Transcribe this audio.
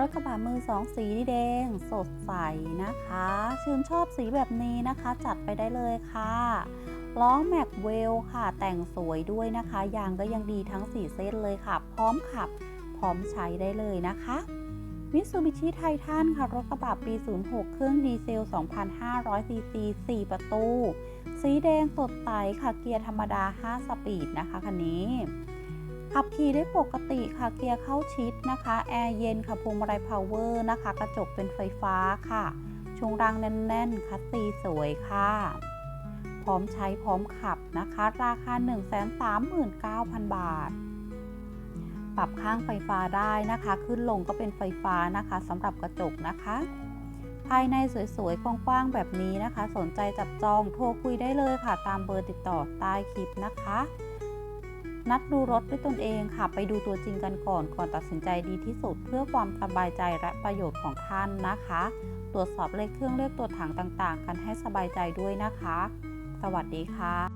รถกระบะมือสองสีแดง สดใสนะคะ ชื่นชอบสีแบบนี้นะคะ จัดไปได้เลยค่ะล้อแม็กเวลค่ะ แต่งสวยด้วยนะคะ ยางก็ยังดีทั้ง 4 เส้นเลยค่ะ พร้อมขับ พร้อมใช้ได้เลยนะคะมิ t ซูบิชิไททันค่ะ รถกระบะปี 06 เครื่องดีเซล 2,500ซีซี4ประตู สีแดงสดใสค่ะ เกียร์ธรรมดา 5 สปีดนะคะคันนี้ ขับขี่ได้ปกติค่ะเกียร์เข้าชิดนะคะ แอร์เย็นค่ะพวงมาลัยพาวเวอร์นะคะ กระจกเป็นไฟฟ้าค่ะ ช่วงรางแน่นๆคัสซีสวยค่ะ พร้อมใช้พร้อมขับนะคะ ราคา 139,000 บาท ปรับข้างไฟฟ้าได้นะคะ ขึ้นลงก็เป็นไฟฟ้านะคะสำหรับกระจกนะคะ ภายในสวยๆ กว้างๆ แบบนี้นะคะ สนใจจับจองโทรคุยได้เลยค่ะ ตามเบอร์ติดต่อใต้คลิปนะคะ นัดดูรถด้วยตนเองค่ะ ไปดูตัวจริงกันก่อนก่อนตัดสินใจดีที่สุด เพื่อความสบายใจและประโยชน์ของท่านนะคะ ตรวจสอบเลขเครื่องเลขตัวถังต่างๆ กันให้สบายใจด้วยนะคะ สวัสดีค่ะ